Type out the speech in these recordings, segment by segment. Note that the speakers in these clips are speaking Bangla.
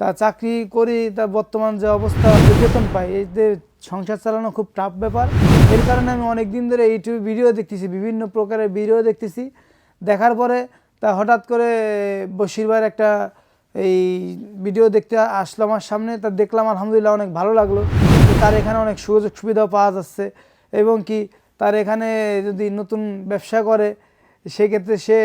তা চাকরি করি, তা বর্তমান যে অবস্থা বেতন পাই। যে সংসার চালানো খুব টাফ ব্যাপার। এর কারণে আমি অনেক দিন ধরে ইউটিউবে ভিডিও দেখতেছি, বিভিন্ন প্রকারের ভিডিও দেখতেছি। দেখার পরে তা হঠাৎ করে ভাইয়ের একটা এই ভিডিও দেখতে আসলো আমার সামনে। তা দেখলাম, আলহামদুলিল্লাহ, অনেক ভালো লাগল। তার এখানে অনেক সুযোগ সুবিধাও পাওয়া যাচ্ছে। এবং কি, তার এখানে যদি নতুন ব্যবসা করে, সেক্ষেত্রে সে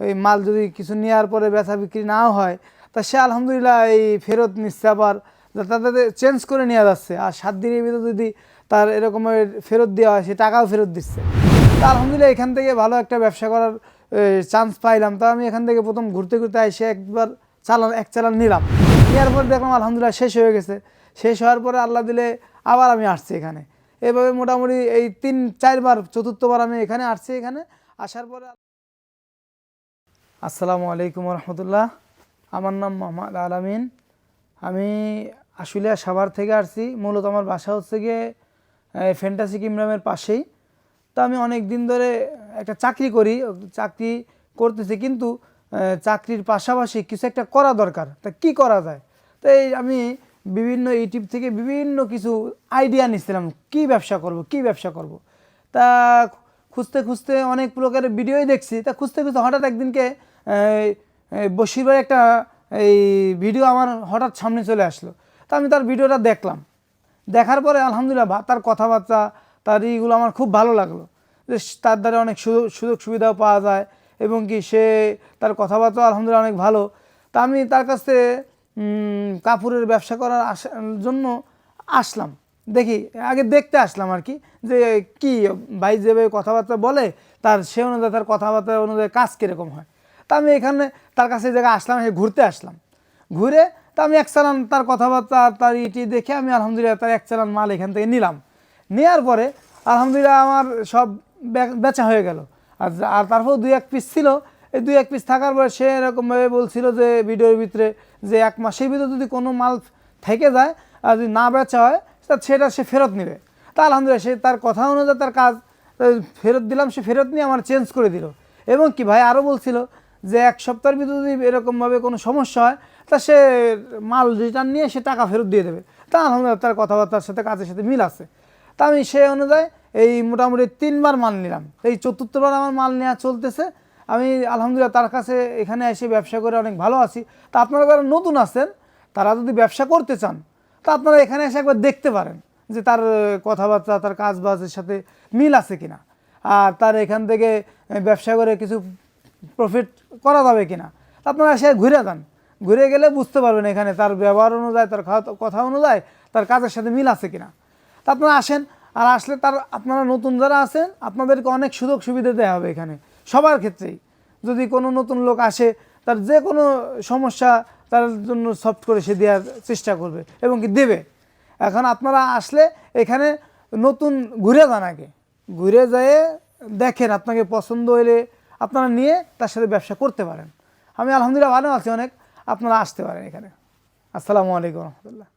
ওই মাল যদি কিছু নেওয়ার পরে বেচা বিক্রি নাও হয় তা সে আলহামদুলিল্লাহ এই ফেরত নিচ্ছে আবার। তাদের চেঞ্জ করে নিয়ে যাচ্ছে। আর সাত দিনের ভিতরে যদি তার এরকমের ফেরত দেওয়া হয়, সে টাকাও ফেরত দিচ্ছে। তা আলহামদুলিল্লাহ এখান থেকে ভালো একটা ব্যবসা করার চান্স পাইলাম। তা আমি এখান থেকে প্রথম ঘুরতে ঘুরতে এসে একবার চালান, এক চালান নিলাম। নেওয়ার পর দেখলাম আলহামদুলিল্লাহ শেষ হয়ে গেছে। শেষ হওয়ার পরে আল্লাহ দিলে আবার আমি আসছি এখানে। এভাবে মোটামুটি এই তিন, চারবার, চতুর্থবার আমি এখানে আসছি এখানে। আসার পরে আসসালামু আলাইকুম রহমতুল্লাহ। আমার নাম মোহাম্মদ আলামিন। আমি আশুলিয়া সাভার থেকে আসছি। মূলত আমার বাসা হচ্ছে গিয়ে ফ্যান্টাসি কিংডমের পাশেই। তো আমি অনেক দিন ধরে একটা চাকরি করি, চাকরি করতেছি কিন্তু চাকরির পাশাপাশি কিছু একটা করা দরকার। তা কি করা যায়? তো এই আমি বিভিন্ন ইউটিউব থেকে বিভিন্ন কিছু আইডিয়া নিচ্ছিলাম। কি ব্যবসা করব, কি ব্যবসা করব? তা খুঁজতে খুঁজতে অনেক প্রকারের ভিডিওই দেখছি। তা খুঁজতে খুঁজতে হঠাৎ একদিনকে বশির ভাই একটা এই ভিডিও আমার হঠাৎ সামনে চলে আসলো। তা আমি তার ভিডিওটা দেখলাম। দেখার পরে আলহামদুলিল্লাহ তার কথাবার্তা, তার ইগুলো আমার খুব ভালো লাগল। যে তার দ্বারা অনেক সুযোগ সুবিধাও পাওয়া যায় এবং কি সে তার কথাবার্তা আলহামদুলিল্লাহ অনেক ভালো। তা আমি তার কাছে কাপড়ের ব্যবসা করার জন্য আসলাম। দেখি, আগে দেখতে আসলাম আর কি, যে কি ভাই যেভাবে কথাবার্তা বলে, তার সে অনুযায়ী তার কথাবার্তা অনুযায়ী কাজ কীরকম হয়। তা আমি এখানে তার কাছে জায়গায় আসলাম ঘুরতে আসলাম। ঘুরে তা আমি এক চালান তার কথাবার্তা, তার ইটি দেখে আমি আলহামদুলিল্লাহ তার এক চালান মাল এখান থেকে নিলাম। নেওয়ার পরে আলহামদুলিল্লাহ আমার সব বেচা হয়ে গেল। আর আর তারপর দুই এক পিস ছিল। এই দুই এক পিস থাকার পরে সে এরকমভাবে বলছিল যে ভিডিওর ভিতরে যে এক মাসের ভিতরে যদি কোনো মাল থেকে যায় আর যদি না বেচা হয় সেটা সে ফেরত নেবে। তা আলহামদুলিল্লাহ সে তার কথা অনুযায়ী তার কাজ ফেরত দিলাম, সে ফেরত নিয়ে আমার চেঞ্জ করে দিল। এবং কি ভাই আরও বলছিল যে এক সপ্তাহের ভিতরে যদি এরকমভাবে কোনো সমস্যা হয়, তা সে মাল রিটার্ন নিয়ে সে টাকা ফেরত দিয়ে দেবে। তা আলহামদুলিল্লাহ তার কথাবার্তার সাথে কাজের সাথে মিল আছে। তা আমি সেই অনুযায়ী এই মোটামুটি তিনবার মাল নিলাম। এই চতুর্থবার আমার মাল নেওয়া চলতেছে। আমি আলহামদুলিল্লাহ তার কাছে এখানে এসে ব্যবসা করে অনেক ভালো আছি। তা আপনারা যারা নতুন আছেন, তারা যদি ব্যবসা করতে চান, তা আপনারা এখানে এসে একবার দেখতে পারেন যে তার কথাবার্তা, তার কাজ বাজের সাথে মিল আছে কিনা। আর তার এখান থেকে ব্যবসা করে কিছু প্রফিট করা যাবে কিনা। তা আপনারা এসে ঘুরে যান। ঘুরে গেলে বুঝতে পারবেন এখানে তার ব্যবহার অনুযায়ী, তার কথা অনুযায়ী তার কাজের সাথে মিল আছে কিনা। তা আপনারা আসেন, আর আসলে তার আপনারা নতুন যারা আছেন, আপনাদেরকে অনেক সুযোগ সুবিধা দেওয়া হবে এখানে, সবার ক্ষেত্রেই। যদি কোনো নতুন লোক আসে, তার যে কোনো সমস্যা তার জন্য সফট করে সে দেওয়ার চেষ্টা করবে এবং কি দেবে। এখন আপনারা আসলে এখানে নতুন ঘুরে যান আগে। ঘুরে যেয়ে দেখেন আপনাকে পছন্দ হলে আপনারা নিয়ে তার সাথে ব্যবসা করতে পারেন। আমি আলহামদুলিল্লাহ ভালো আছি অনেক। আপনারা আসতে পারেন এখানে। আসসালামু আলাইকুম রহমতুল্লাহ।